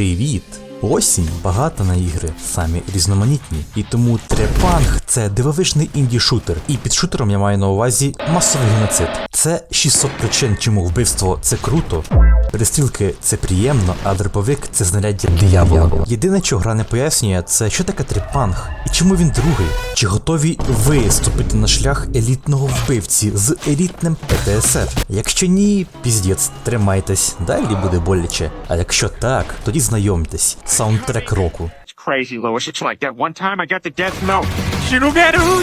Привіт! Осінь багата на ігри, самі різноманітні. І тому Трепанг це дивовижний інді-шутер. І під шутером я маю на увазі масовий геноцид. Це 600 причин, чому вбивство це круто. Перестрілки це приємно, а дроповик це знаряддя диявола. Єдине, що гра не пояснює, це що таке трепанг і чому він другий. Чи готові ви ступити на шлях елітного вбивці з елітним ПТСР? Якщо ні, піздець, тримайтесь, далі буде боляче. А якщо так, тоді знайомтесь. Саундтрек року. Crazy, Lois. It's like that one time I got the death note. Shirugaru,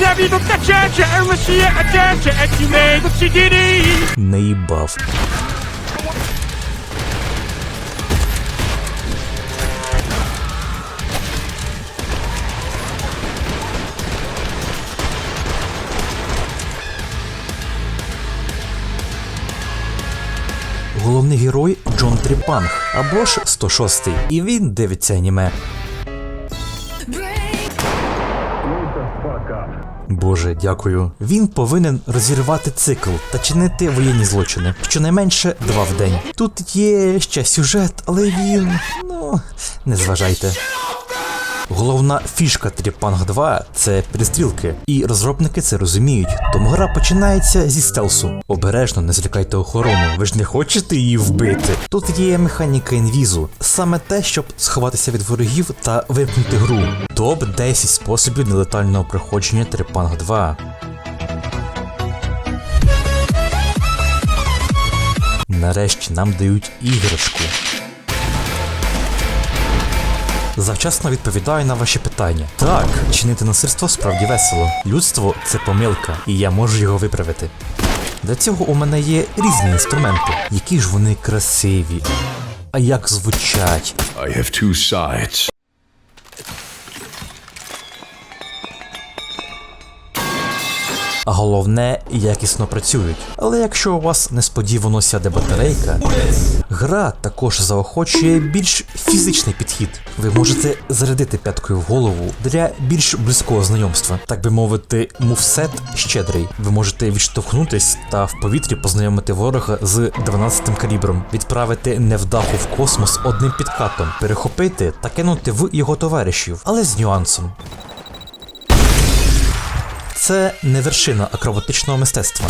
Головний герой Джон Тріпанг або ж 106 і він дивиться аніме. Боже, дякую. Він повинен розірвати цикл та чинити воєнні злочини. Щонайменше два в день. Тут є ще сюжет, але він. ну, не зважайте. Головна фішка Тріпанг 2 це перестрілки, і розробники це розуміють. Тому гра починається зі стелсу. Обережно не злякайте охорону, ви ж не хочете її вбити. Тут є механіка інвізу, саме те, щоб сховатися від ворогів та вимкнути гру. Топ 10 способів нелетального проходження Тріпанг 2. Нарешті нам дають іграшку. Завчасно відповідаю на ваші питання. Так, чинити насильство справді весело. Людство це помилка, і я можу його виправити. Для цього у мене є різні інструменти, які ж вони красиві. А як звучать? I have two sides. А головне, якісно працюють. Але якщо у вас несподівано сяде батарейка, гра також заохочує більш фізичний підхід. Ви можете зарядити п'яткою в голову для більш близького знайомства. Так би мовити, мувсет щедрий. Ви можете відштовхнутись та в повітрі познайомити ворога з 12-м калібром, відправити невдаху в космос одним підкатом, перехопити та кинути в його товаришів, але з нюансом. Це не вершина акробатичного мистецтва.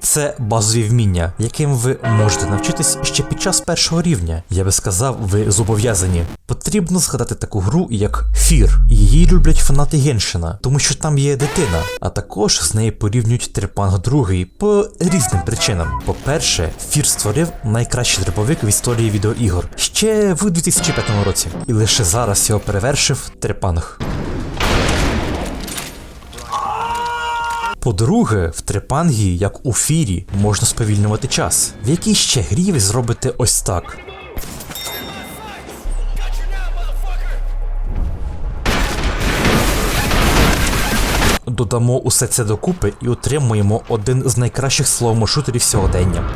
Це базові вміння, яким ви можете навчитись ще під час першого рівня. Я би сказав, ви зобов'язані. Потрібно згадати таку гру, як Фір. Її люблять фанати Геншина, тому що там є дитина, а також з нею порівнюють Трепанг 2 по різним причинам. По-перше, Фір створив найкращий дроповик в історії відеоігор ще в 2005 році, і лише зараз його перевершив Трепанг. По-друге, в трепангії, як у фірі, можна сповільнювати час. В якій ще грі ви зробите ось так. Додамо усе це докупи і отримуємо один з найкращих словомошутерів сьогодення.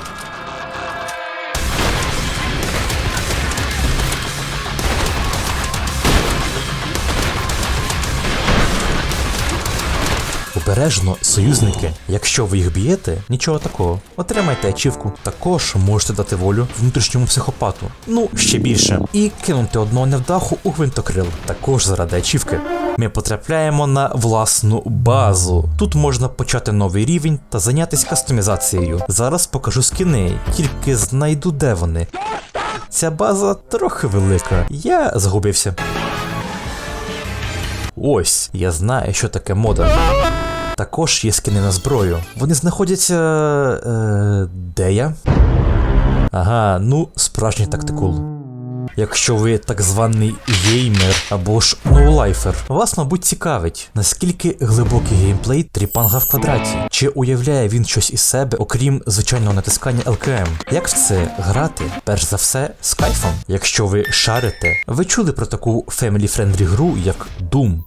Обережно, союзники, якщо ви їх б'єте, нічого такого. Отримайте ачівку. Також можете дати волю внутрішньому психопату. Ну, ще більше. І кинути одного невдаху у гвинтокрил. Також заради ачівки. Ми потрапляємо на власну базу. Тут можна почати новий рівень та зайнятися кастомізацією. Зараз покажу скини, тільки знайду де вони. Ця база трохи велика. Я загубився. Ось, я знаю, що таке мода. Також є скини на зброю. Вони знаходяться. Е, де я? Ага, ну, справжній тактикул. Якщо ви так званий геймер або ж ноулайфер, вас, мабуть, цікавить, наскільки глибокий геймплей тріпанга в квадраті, чи уявляє він щось із себе, окрім звичайного натискання LKM. Як в це грати? Перш за все, з кайфом. Якщо ви шарите, ви чули про таку family-friendly гру, як Doom.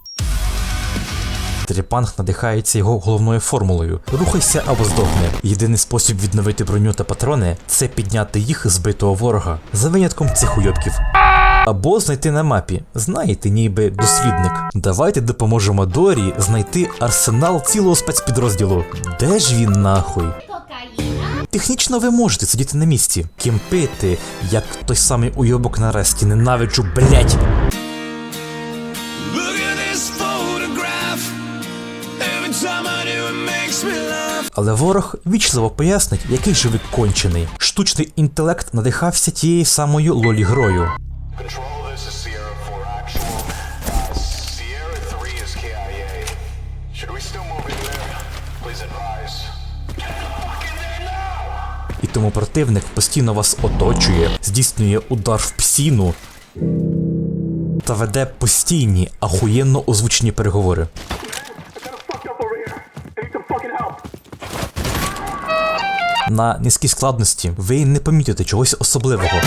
Тріпанг надихається його головною формулою: рухайся або здохни. Єдиний спосіб відновити броню та патрони це підняти їх з битого ворога, за винятком цих уйобків. Або знайти на мапі, знаєте, ніби дослідник. Давайте допоможемо Дорі знайти арсенал цілого спецпідрозділу. Де ж він нахуй? Технічно ви можете сидіти на місці, кемпити, як той самий уйобок на ресті, ненавиджу, блять. Але ворог вічливо пояснить, який же ви кончений. Штучний інтелект надихався тією самою лолі-грою. Control, this is Sierra 4 actual. Sierra 3 is KIA. Should we still move in there? Please advise. Fucking there now! І тому противник постійно вас оточує, здійснює удар в псіну та веде постійні, ахуєнно озвучені переговори. На низькій складності ви не помітите чогось особливого,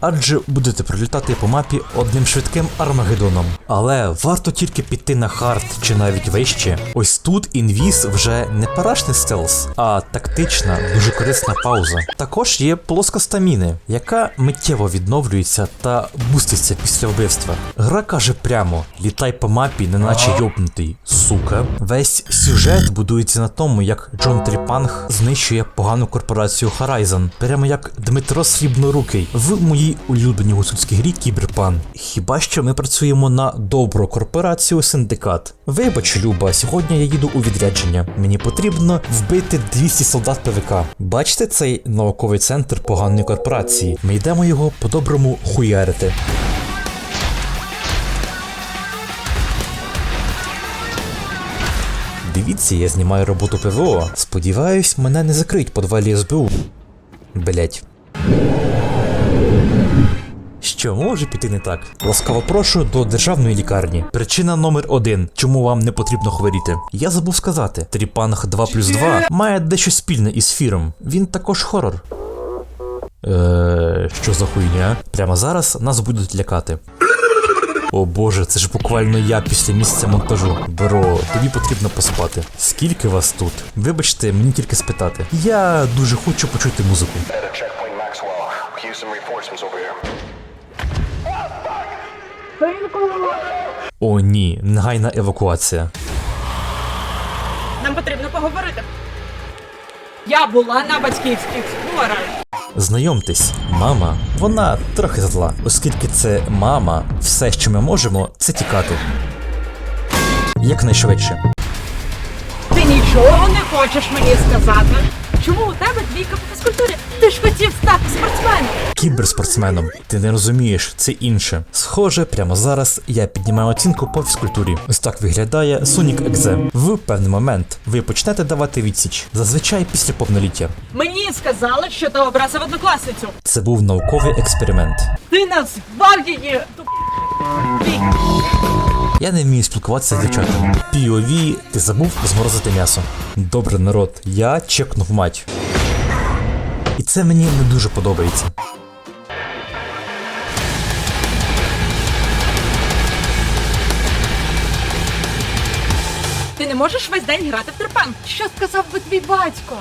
адже будете пролітати по мапі одним швидким армагеддоном. Але варто тільки піти на хард чи навіть вище. Ось тут інвіз вже не парашний стелс, а тактична, дуже корисна пауза. Також є плоска стаміни, яка миттєво відновлюється та буститься після вбивства. Гра каже прямо: літай по мапі, неначе йобнутий, сука. Весь сюжет будується на тому, як Джон Тріпанг знищує погану корпорацію Horizon, прямо як Дмитро Срібнорукий в моїй улюбленій гуцульській грі Кіберпан. Хіба що ми працюємо на добру корпорацію Синдикат. Вибач, Люба, сьогодні я їду у відрядження. Мені потрібно вбити 200 солдат ПВК. Бачите цей науковий центр поганої корпорації? Ми йдемо його по-доброму хуярити. Дивіться, я знімаю роботу ПВО. Сподіваюсь, мене не закриють подвалі СБУ. Блять. Що може піти не так? Ласкаво прошу до державної лікарні. Причина номер один, чому вам не потрібно хворіти. Я забув сказати, Тріпанг 2 плюс 2 має дещо спільне із фіром. Він також хорор. Е, що за хуйня? Прямо зараз нас будуть лякати. О боже, це ж буквально я після місяця монтажу. Бро, тобі потрібно поспати. Скільки вас тут? Вибачте, мені тільки спитати. Я дуже хочу почути музику. О, ні, негайна евакуація. Нам потрібно поговорити. Я була на батьківських зборах. Знайомтесь, мама, вона трохи зла, оскільки це мама, все, що ми можемо, це тікати. Якнайшвидше. Ти нічого не хочеш мені сказати? Чому у тебе двійка по фізкультурі? Ти ж хотів стати спортсменом. Кіберспортсменом, ти не розумієш, це інше. Схоже, прямо зараз я піднімаю оцінку по фізкультурі. Ось так виглядає Sonic Exe. В певний момент ви почнете давати відсіч, зазвичай після повноліття. Мені сказали, що ти образив однокласницю. Це був науковий експеримент. Ти назвав її. Я не вмію спілкуватися з дівчатами. POV, ти забув зморозити м'ясо. Добре, народ, я чекнув мать. І це мені не дуже подобається. Ти не можеш весь день грати в терпан. Що сказав би твій батько?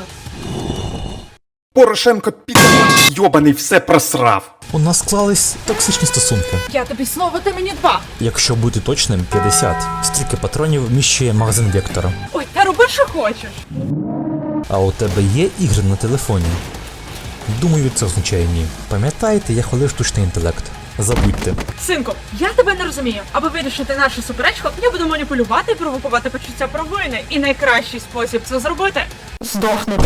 Порошенко піде йобаний все просрав. У нас склались токсичні стосунки. Я тобі слово, ти мені два. Якщо бути точним, 50. Стільки патронів вміщує магазин Вектора. Ой, та роби, що хочеш. А у тебе є ігри на телефоні? Думаю, це означає ні. Пам'ятаєте, я хвалив штучний інтелект. Забудьте. Синку, я тебе не розумію. Аби вирішити нашу суперечку, я буду маніпулювати і провокувати почуття провини. І найкращий спосіб це зробити здохнути.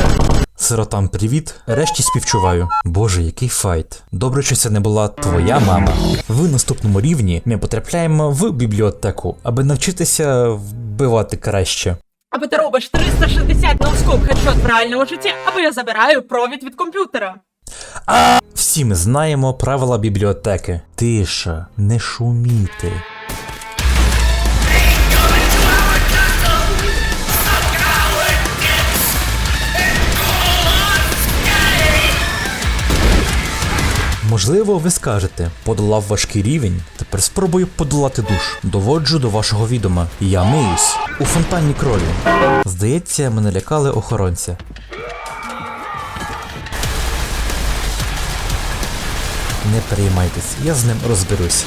Сиротам привіт, решті співчуваю. Боже, який файт. Добре, що це не була твоя мама. В наступному рівні ми потрапляємо в бібліотеку, аби навчитися вбивати краще. Аби ти робиш 360 ноускоп хедшот в реальному житті, або я забираю провід від комп'ютера. Всі ми знаємо правила бібліотеки. Тиша, не шуміти. Можливо, ви скажете, подолав важкий рівень, тепер спробую подолати душ. Доводжу до вашого відома. Я миюсь у фонтанні крові. Здається, мене лякали охоронця. Не переймайтесь, я з ним розберусь.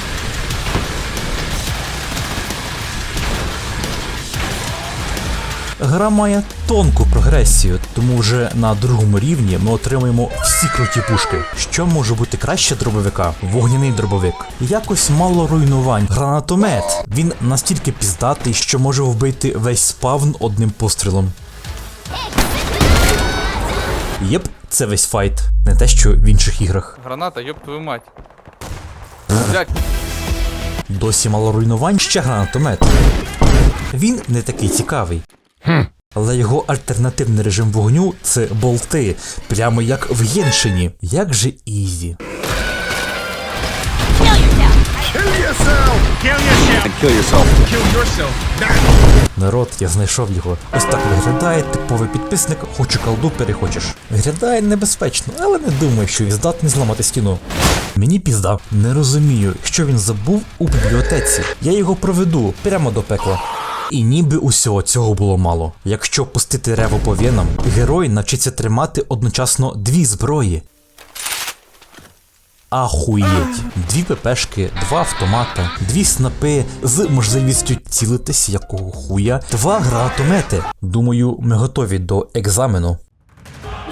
Гра має тонку прогресію, тому вже на другому рівні ми отримуємо всі круті пушки. Що може бути краще дробовика? Вогняний дробовик. Якось мало руйнувань. Гранатомет. Він настільки піздатий, що може вбити весь спавн одним пострілом. Єп, це весь файт. Не те, що в інших іграх. Граната, ёб твою мать. Блять, Досі мало руйнувань, ще гранатомет. Він не такий цікавий. Але його альтернативний режим вогню це болти, прямо як в Єншині. Як же Ізі. Народ, я знайшов його. Ось так виглядає типовий підписник, хочу колду перехочеш. Виглядає небезпечно, але не думаю, що він здатний зламати стіну. Мені пізда, не розумію, що він забув у бібліотеці. Я його проведу прямо до пекла. І ніби усього цього було мало. Якщо пустити рево по венам, герой навчиться тримати одночасно дві зброї. Ахуєть. Дві ППшки, два автомата, дві снапи з можливістю цілитись якого хуя, два гранатомети. Думаю, ми готові до екзамену.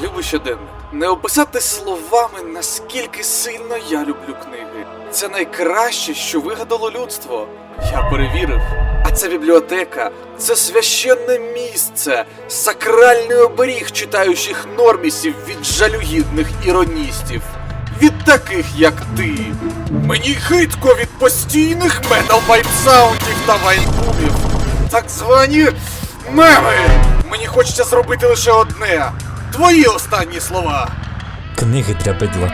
Любий щоденник. Не описати словами, наскільки сильно я люблю книги. Це найкраще, що вигадало людство. Я перевірив. Ця бібліотека це священне місце, сакральний оберіг читаючих нормісів від жалюгідних іроністів. Від таких, як ти. Мені хитко від постійних метал саундів та вайнбумів. Так звані меми. Мені хочеться зробити лише одне. Твої останні слова. Книги для бидла.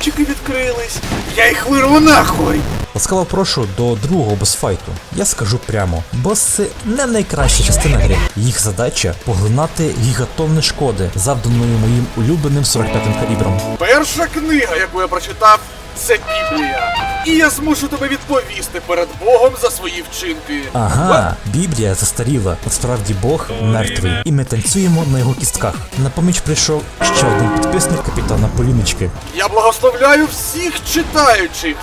Твої відкрились. Я їх вирву нахуй. Ласкаво прошу до другого босфайту. Я скажу прямо, боси не найкраща частина гри. Їх задача поглинати гігатонни шкоди, завданої моїм улюбленим 45-м калібром. Перша книга, яку я прочитав, це Біблія. І я змушу тебе відповісти перед Богом за свої вчинки. Ага, Біблія застаріла. Насправді Бог мертвий. І ми танцюємо на його кістках. На поміч прийшов ще один підписник капітана Поліночки. Я благословляю всіх читаючих.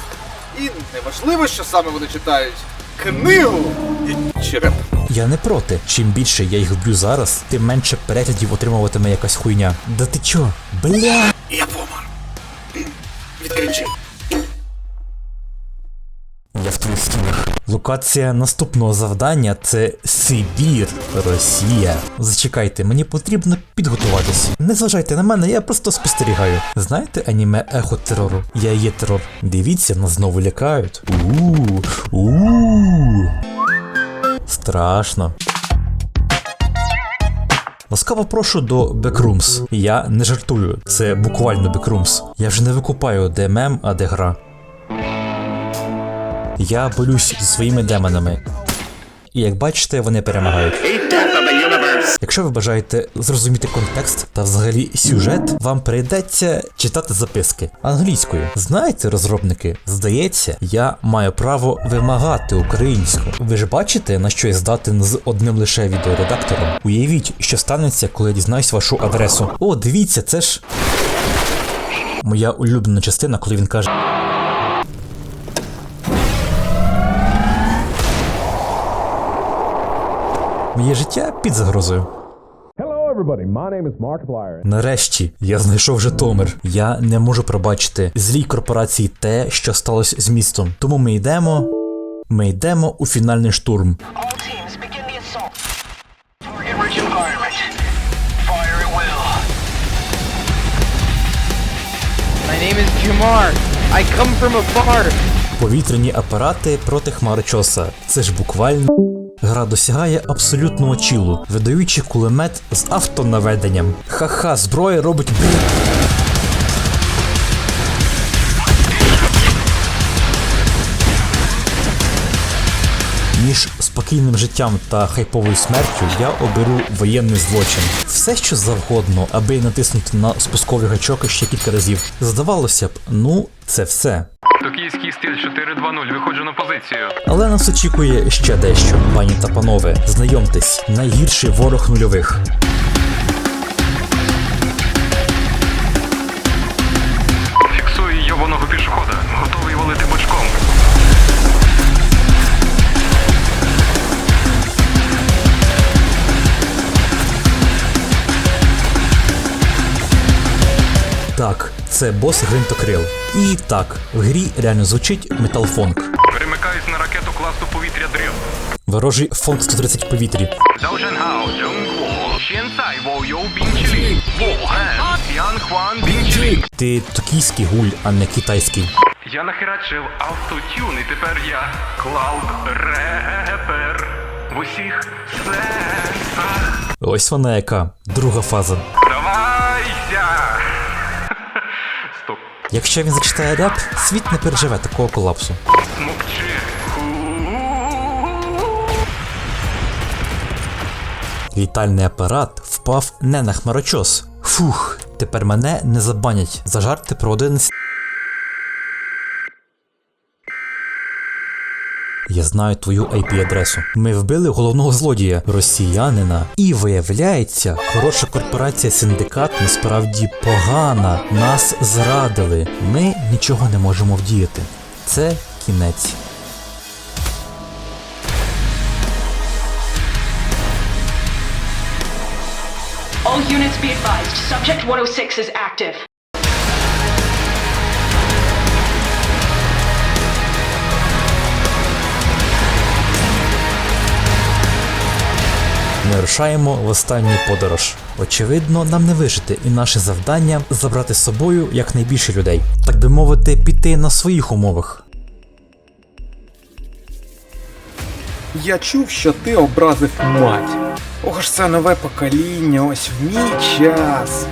І неважливо, що саме вони читають. Книгу і череп. Я не проти. Чим більше я їх вб'ю зараз, тим менше переглядів отримуватиме якась хуйня. Да ти чо? Бля! Я Я в твоїх стінах. Локація наступного завдання це Сибір, Росія. Зачекайте, мені потрібно підготуватись. Не зважайте на мене, я просто спостерігаю. Знаєте аніме ехо терору? Я є терор. Дивіться, нас знову лякають. У-у-у. Страшно. Ласкаво прошу до Backrooms. Я не жартую, це буквально Backrooms. Я вже не викупаю, де мем, а де гра. Я борюсь зі своїми демонами. І як бачите, вони перемагають. Якщо ви бажаєте зрозуміти контекст та взагалі сюжет, вам прийдеться читати записки англійською. Знаєте, розробники, здається, я маю право вимагати українську. Ви ж бачите, на що я здатен з одним лише відеоредактором? Уявіть, що станеться, коли я дізнаюсь вашу адресу. О, дивіться, це ж. Моя улюблена частина, коли він каже. Моє життя під загрозою. Нарешті я знайшов Житомир. Я не можу пробачити злій корпорації те, що сталося з містом. Тому ми йдемо. Ми йдемо у фінальний штурм. My name is. I come from afar. Повітряні апарати проти хмарочоса. Це ж буквально. Гра досягає абсолютного чілу, видаючи кулемет з автонаведенням. Ха-ха, зброя робить. Між спокійним життям та хайповою смертю я оберу воєнний злочин. Все що завгодно, аби натиснути на спусковий гачок ще кілька разів. Здавалося б, ну це все. Токійський стиль 4-2-0, виходжу на позицію. Але нас очікує ще дещо, пані та панове. Знайомтесь, найгірший ворог нульових. це бос гринтокрил. І так, в грі реально звучить металфонк. Перемикаюсь на ракету класу повітря дрів. Ворожий фонк 130 повітрі. Ти токійський гуль, а не китайський. Я нахерачив автотюн, і тепер я клауд репер в усіх сенсах. Ось вона яка друга фаза. Якщо він зачитає ряд, світ не переживе такого колапсу. Літальний апарат впав не на хмарочос. Фух, тепер мене не забанять за жарти про один Я знаю твою IP-адресу. Ми вбили головного злодія, росіянина. І виявляється, хороша корпорація синдикат насправді погана. Нас зрадили. Ми нічого не можемо вдіяти. Це кінець. All units be advised. Subject 106 is active. Ми рушаємо в останню подорож. Очевидно, нам не вижити, і наше завдання забрати з собою якнайбільше людей, так би мовити, піти на своїх умовах. Я чув, що ти образив мать. Ох ж це нове покоління, ось в мій час.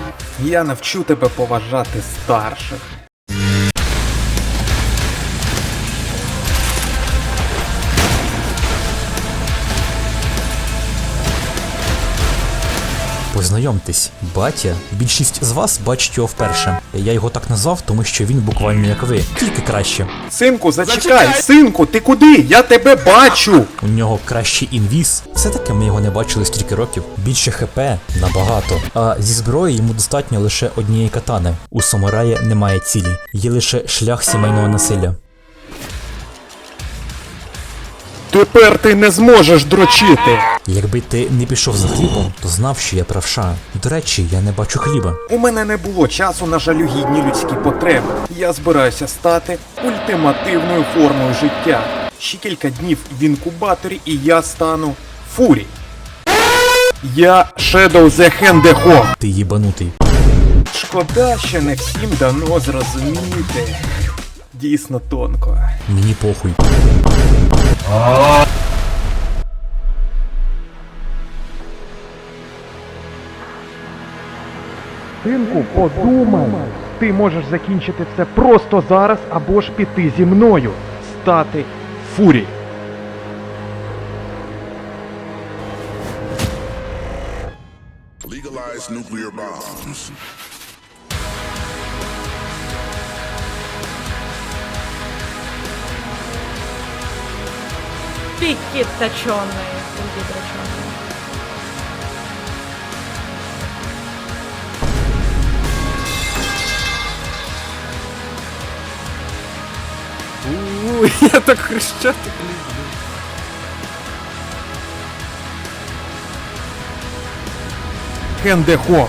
Я навчу тебе поважати старших. Познайомтесь, батя. Більшість з вас бачить його вперше. Я його так назвав, тому що він буквально як ви, тільки краще. Синку, зачекай, синку, ти куди? Я тебе бачу. У нього кращий інвіз. Все таки ми його не бачили стільки років. Більше ХП набагато. А зі зброї йому достатньо лише однієї катани. У самурая немає цілі, є лише шлях сімейного насилля. Тепер ти не зможеш дрочити. Якби ти не пішов за хлібом, то знав, що я правша. До речі, я не бачу хліба. У мене не було часу на жалюгідні людські потреби. Я збираюся стати ультимативною формою життя. Ще кілька днів в інкубаторі і я стану фурі. Я Shadow the Hand Ти їбанутий. Шкода, що не всім дано зрозуміти. Дійсно тонко. Мені похуй. Синку, подумай. Ти можеш закінчити це просто зараз або ж піти зі мною. Стати фурі. Legalize nuclear bombs. Люди дрочений. Ууу, я так хрещати люблю. Хендехо.